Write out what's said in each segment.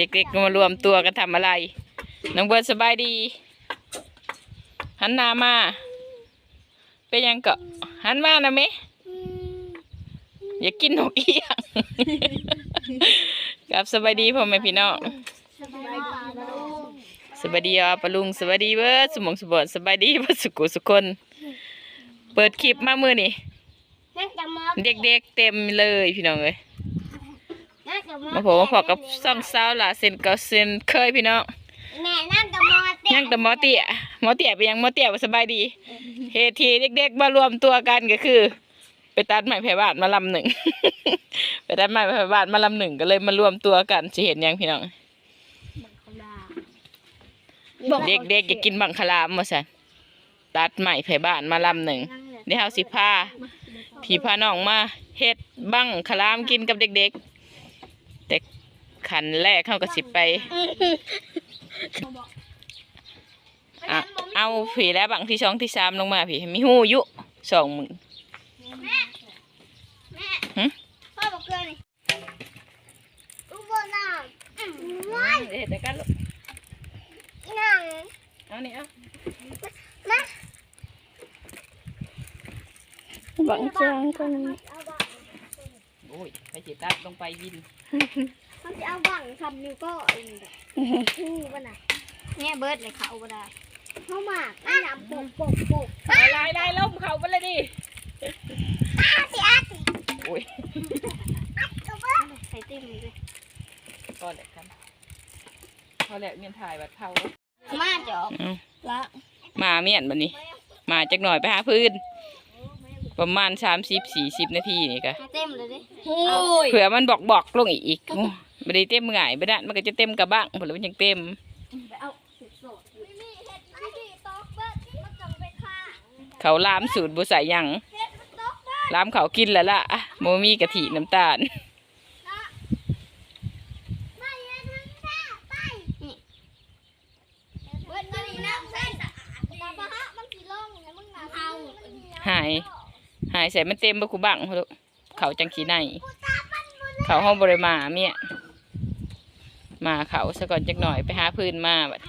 เด็กๆก็มารวมตัวกันทำอะไร น้องเบิร์ดสบายดี หันหน้ามา เป็นยังเกาะหันมานะเมอย่ากินนกเอี้ยงกับสบายดีพ่อแม่พี่น้องสบายดีนะลุงสวัสดีอะปะลุงสวัสดีเบิร์ดสมองสมบัติสบายดีเบิร์ดสุกุสุคน เปิดคลิปมามือนี่นั่งกับมอเด็กๆเต็มเลยพี่น้องเอ้ยนั่งกับ มอมาผมมาพอกับซ่องสาวหล่ะเซนเกาเซนเคยพี่น้องแม่นั่งกับมอเต้ยังแต่หมอเตี้ยหมอเตี้ยไปยังหมอเตี้ยว่าสบายดีเหตุที่เด็กๆมารวมตัวกันก็คือ ไปตัดไม้ไผ่บาทมาลำหนึ่ง ไปตัดไม้ไผ่บาทมาลำหนึ่งก็เลยมารวมตัวกันสิเห็นยังพี่น้อง เด็กๆอยากกินบังคลามมาสันตัดไม้ไผ่บาทมาลำหนึ่งเดี๋ยวเฮาสิพาพี่พาน้องมาเฮ็ดบังคลามกินกับเด็กๆ แต่ขันแรกเขาก็สิไปอะเอาผีแล้วบังที่ช่องที่สามลงมาผีมีหูยุสองมือแม่หึพ่อบอกเกลือนี่อุบลน่ะอืมว้ายเห็ดแต่กันลูกนั่งเอานี่เอามาบังจางก็เอาบังโอ้ยไปจิตัดลงไปวิน มันจะเอาบังทำนิ้วก็เองเด้อคู่มันน่ะเนี่ยเบิร์ดเลยเขาบ่ได้เข้ามาไม่นำปกปกปกลายลายล้มเขาไปเลยดิอาสิอาสิโอ้ยอัดกับเบิร์ดใส่เต็มเลยก็แหละกันพอแล้วเมียนถ่ายบัดเผามาจอกเอาละมาเมียนบัดนี้ มาจักหน่อยไปหาพื้น ประมาณสามสิบสี่สิบนาทีนี่กะให้เต็มเลยดิเผื่อมันบอกบอกลงอีกโอ้ไม่ได้เต็มง่ายไม่ได้มันก็จะเต็มกระบ้างผลมันยังเต็มไปเอาสุดโสดไม่มีเห็ดไม่มีตอกเบิร์ดมันต้องไปฆ่าเขาลามสูตรบุใส่หยังเห็ดมันตอกเบิร์ดลามเขากินแล้วล่ะโมมีกะทิน้ำตาลไปเห็ดทั้งหน้าไปนี่เบิร์ดมันนี่น้ำใส่สะอาดแต่ปะฮะมันสีล่องเนี่ยมึงน่ะเอา หายหายใส่มันเต็มบะคูบังพะลูกเขาจังขีในเขาห้องบริมาเมียมาเขาซะก่อนจักหน่อยไปหาพื้นมาบัด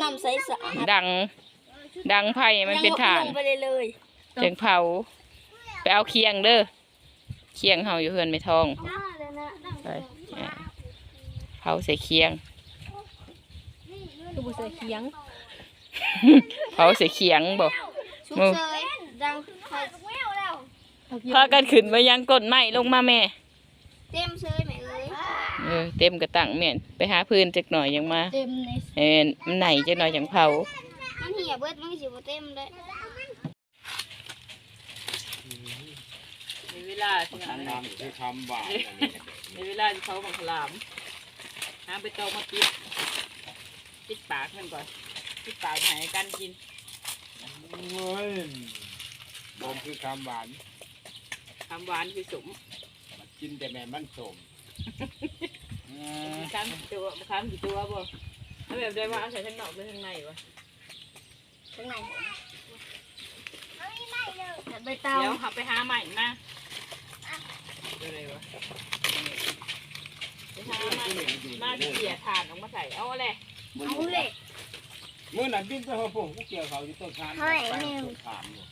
น้ำใสสะอาดดัง ดังไผ่มันเป็นฐานลงไปเลยเลยจังเผา ไปเอาเคียงเด้อเคียงเฮาอยู่เฮือนไม่ทองหน้าเลยนะไปเผาใส่เคียงคือบุษเคียงเผาใส่เคียงบอกชุบเซย ดังพากันขึ้นมายังก้นไม้ลงมาแม่ เต็มเซยแม่เอ้ยเออเต็มกระตังเมียนไปหาพื้นจักหน่อยยังมาเต็มในเออมันไหนจักหน่อยยังเผามันเหี่ยเบิดมันก็สิบ่เต็มเลยมีเวลาทำน้ำคือคำหวานอันนี้มีเวลาที่เขาของขลามหาไปเตองมาปิดปิดปากมันก่อนปิดปากให้กันกินเฮ้ย นมคือคำหวาน ทำหวานคือสมมันกินแต่แม่มันสมอืมค้ามกี่ตัวค้ามกี่ตัวบ่แล้วแบบได้ว่าเอาใส่ข้างนอกหรือข้างในวะข้างในใบเตาเดี๋ยวขับไปหาใหม่นะอะไรวะไปหาใหม่มาเกี่ยถ่านออกมาใส่เอาอะไรเอาเลยเมื่อนั้นบินไปหัวผมกูเกี่ยวเขาอยู่ต้นทานเฮ้ยไปนี่ต้นทานอยู่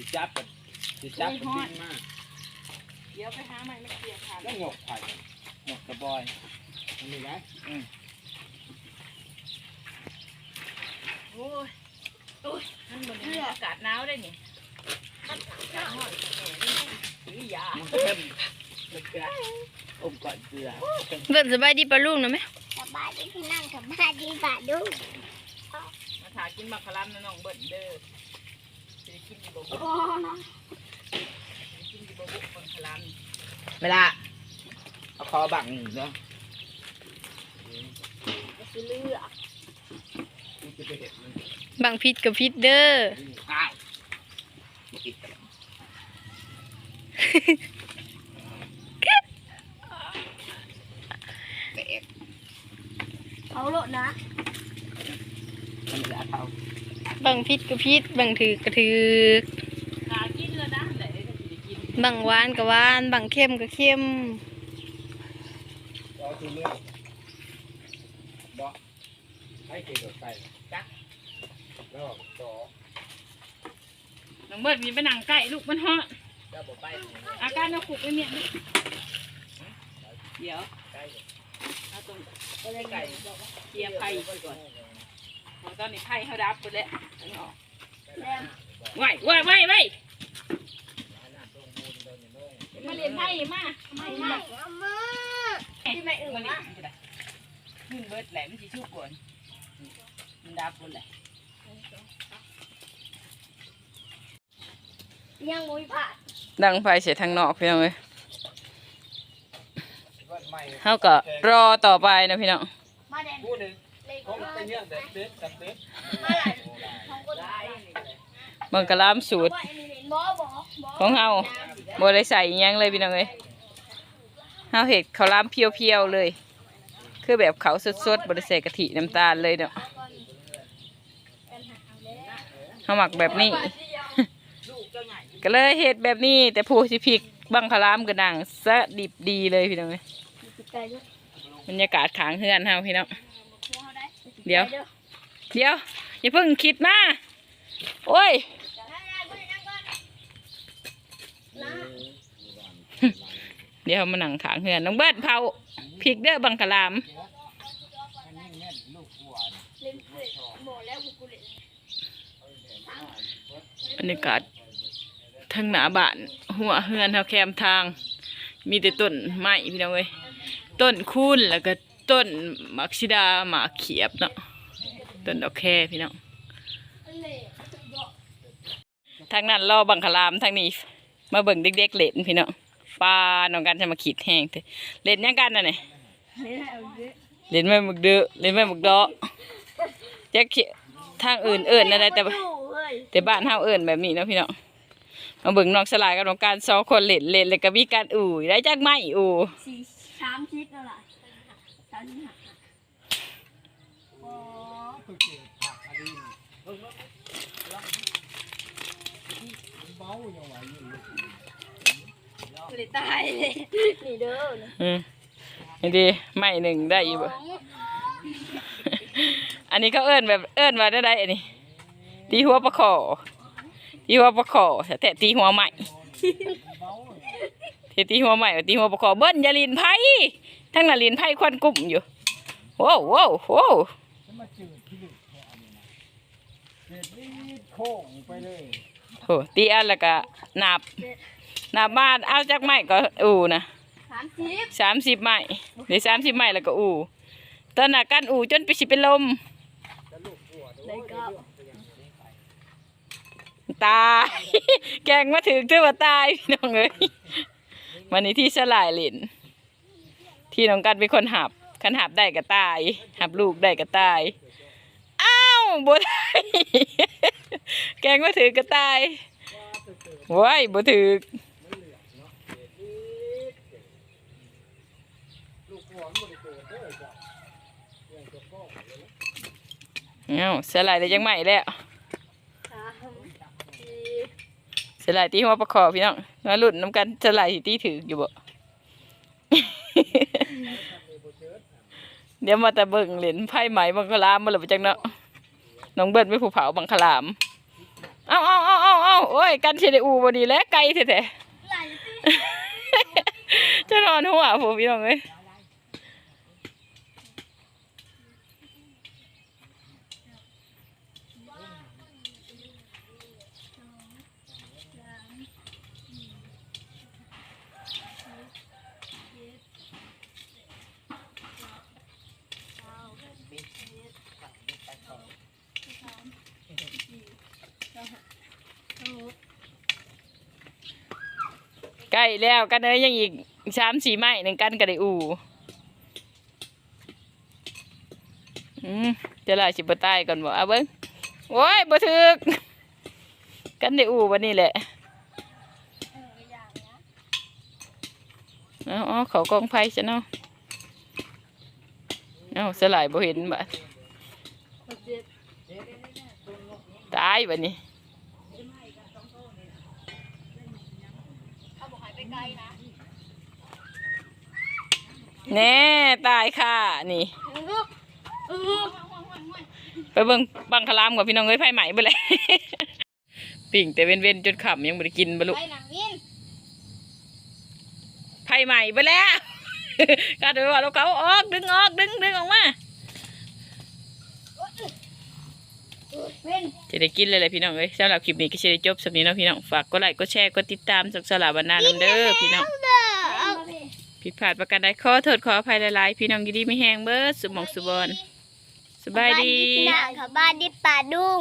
สิจับกับสิจับกับบินมาเดี๋ยวไปหาใหม่มาเกี่ยถ่านแล้วหยกไผ่หยกกระบอยอันนี้นะอืมโอ้ยโอ้ยมันเหมือนอากาศหนาวได้นี่อากาศร้อนหรือยามันเข้มมันเกลืออมก่อนเกลือเบิ่งสบายดีปะลุงนะไหมสบายดีพี่นั่งสบายดีป่ะดูมาถากินมักคลัมนะน้องเบิ่นเด้อ เวลาเอาคอบังเนาะสิเลือกกูจะไปเห็นมันบังพิษกับพิษเด้ออ้าวมากินกันแตกเขาโลดนะ มันเหลือเขา บังพิษกับพิษบังถือกระถือหากินแล้วนะไหนจะได้กินบังหวานกับหวานบังเข้มกับเข้มคือเรื่องบ่ให้เกี่ยวกับไปจักแล้วต่อน้องเบิดมีไปนั่งใกล้ลูกมันฮอดเจ้าบ่ไปอาการเราขุกไปเมียลูกเดี๋ยวใกล้เอาตรงไก่เคลียร์ไผ่ก่อน เพราะตอนนี้ไผ่เขาดับไปแล้วอันนี้ออกไหวไหวไหวไหวมาเรียนไผ่มาไม่ไม่เอามาที่ไม่อื่นมาเรียนะนจะได้ขึ้นเบิดแหลมมันสิชุบก่อนมันดับหมดแหละยังมุ้ยผ่าดังไฟเสียทางนอกพี่น้องเอ้ยวันใหม่เฮาก็รอต่อไปนะพี่น้อง มาแดน ผู้หนึ่ง เป็นเรื่องเด็ดเด็ดกับเด็กเบิ่งกะลามสูตร ของเฮาบ่ได้ใส่อิหยังเลยพี่น้องเอ้ยเฮาเฮ็ดข้าวหลามเพียวๆเลย คือแบบเขาวสดๆบ่ได้ใส่กะทิน้ำตาลเลยเนาะเฮาหมักแบบนี้ ก็เลยเฮ็ดแบบนี้ แต่ผู้สิพริกบังคลามก็ดังสะดิบดีเลยพี่น้องเอ้ยบรรยากาศขางเฮือนเฮาพี่น้อง เดี๋ยว เดี๋ยว อย่าเพิ่งคิดมาโอ้ยเดี๋ยวมานังขางเฮือนน้องเบิดเผาพริกเด้อบังคลามเล่นเสร็จหมดแล้วกูเล่นบรรยากาศทางหนาบ้าน หัวเฮือนเฮาแคมทาง มีแต่ต้นไม้พี่น้องเอ้ยต้นคูนแล้วก็ ต้นมักซิดาหมากเขียบเนาะต้นดอกแคพี่น้องทางนั้นรอบังคลามทางนี้ มาเบิ่งเด็กๆเล่นพี่น้องปลาน้องกันจะมาขีดแห้งเถอะเล่นหยังกันน่ะนี่เล่นแม่หมึกเด้อเล่นแม่หมึกเดาะแจ็คทางอื่นเอิ้นอะไรแต่ว่าแต่บ้านเฮาเอิ้นแบบนี้เนาะพี่น้องมาเบิ่งน้องสลายกับน้องการสองคนเล่นเล่นแล้วก็มีการอู่ได้จักไม้อู่สี่สามชิดแล้วล่ะ สามชิดหักโอ้ตัวเกี่ยวผักอะไรเบาอย่างไรอยู่กูเลยตายเลยนี่เด้ออืมนี่ดีไม้หนึ่งได้อยู่บ่อันนี้เขาเอิ้นแบบเอิ้นว่าได้ได้อันนี้ตีหัวปลาขอตีหัวปลาขอแต่ตีหัวใหม่ ที่ตีหัวใหม่ตีหัวปลาขอเบิ้ลอยาลินไผ่ทั้งน่ะลินไผ่ควันกุ้มอยู่โว้วโว้วโว้วจะมาจืดที่ลึกแค่อันนี้นะเด็ดนี่โค้งไปเลยโหตีอันแล้วก็นับนับมาเอาจากไม้ก็อู่นะสามชิดสามสิบไม้เดี๋ยวสามสิบไม้แล้วก็อู่ตอนน่ะกันอู่จนไปสิเป็นลมเลยก็ตาย แกงมาถึงเจ้าว่าตายพี่น้องเอ้ย วันนี้ที่สลายหลินที่น้องกันเป็นคนหับคันหับได้ก็ตายหับลูกได้ก็ตายอ้าวบ่ได้แกงมาถึงก็ตายว้ายบ่ถึกลูกหัวมันเกิดเด้อจ้ะเรื่องจะฟ้ยเอ้าสลายได้ยังใหม่แล้ว สามสี่ สลายตีหัวประคอพี่น้องมาหลุดน้ำกันสลายสิตีถืออยู่บ่ เดี๋ยวมาแต่เบิ่งเหรียญไพ่ไหมบังคลามมาเลยไปจังเนาะน้องเบิ้ลไม่ผูเผาบังคลาม เอ้าเอ้าเอ้าเอ้าเอ้าโอ้ยกันเชไดอูบดีแล้วไกลแท้ไหลสิๆจะนอนหัวผมพี่น้องเอ้ย แล้วกันเอ้ยยังอีกสามสี่ไม้หนึ่งกันก็ได้อูอืมจะลายสิบตายก่อนบ่เอาเบิ้งโอ้ยบ่ถึก กันได้อูวันนี้แหละเอาเอเขากองไฟซะเนาะเอาสลายบ่เห็นบัดตายบัดนี้ แน่ตายค่ะ นี่ ไปเบิ่งบังคลามกับพี่น้องเอ้ยไผ่ไหมไปเลย ปิ่งแต่เว้นเว้นๆจนขำยังไม่ได้กินบลุไปหนังวินไผ่ไหมไปแล้วก็ถือว่าเราเขาออกดึงออกดึงดึงออกมา วิน จะได้กินเลยแหละพี่น้องเอ้ยสำหรับคลิปนี้ก็จะได้จบสำนี้เนาะพี่น้องฝากกดไลค์กดแชร์กดติดตามสักสลาบรรณาน้ำเด้อพี่น้องเอาผิดพลาดประการใดขอโทษขออภัยหลายๆพี่น้องยินดีไม่แห้งเบิดสุหมองสุบอนสบายดีหนังกับบ้านดิป่าดุง